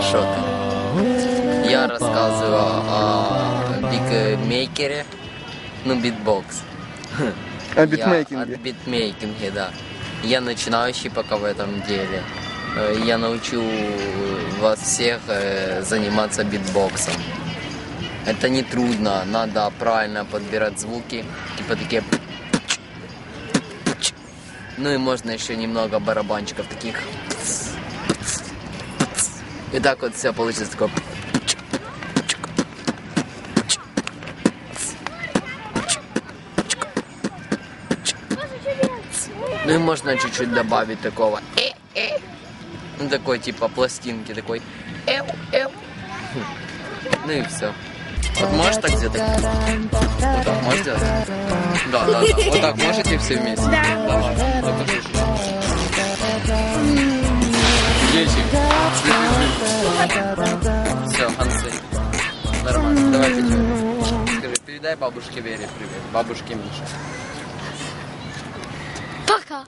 Что ты? Я рассказываю о битмейкере, ну, битбокс. О Я битмейкинге. от битмейкинге, да. Я начинающий пока в этом деле. Э, Я научу вас всех э, заниматься битбоксом. Это не трудно, надо правильно подбирать звуки, типа такие. Ну и можно еще немного барабанчиков таких. И так вот все получится такое. Ну и можно чуть-чуть добавить такого. Ну такой типа пластинки такой. Ну и все. Вот можешь так где-то? Вот так можешь сделать? Да, да. Вот так можете все вместе? Да. Давай. Дети. Все, Ансей. Нормально. Давай пятерку. Скажи, передай бабушке Вере привет. Бабушке Мише. Пока.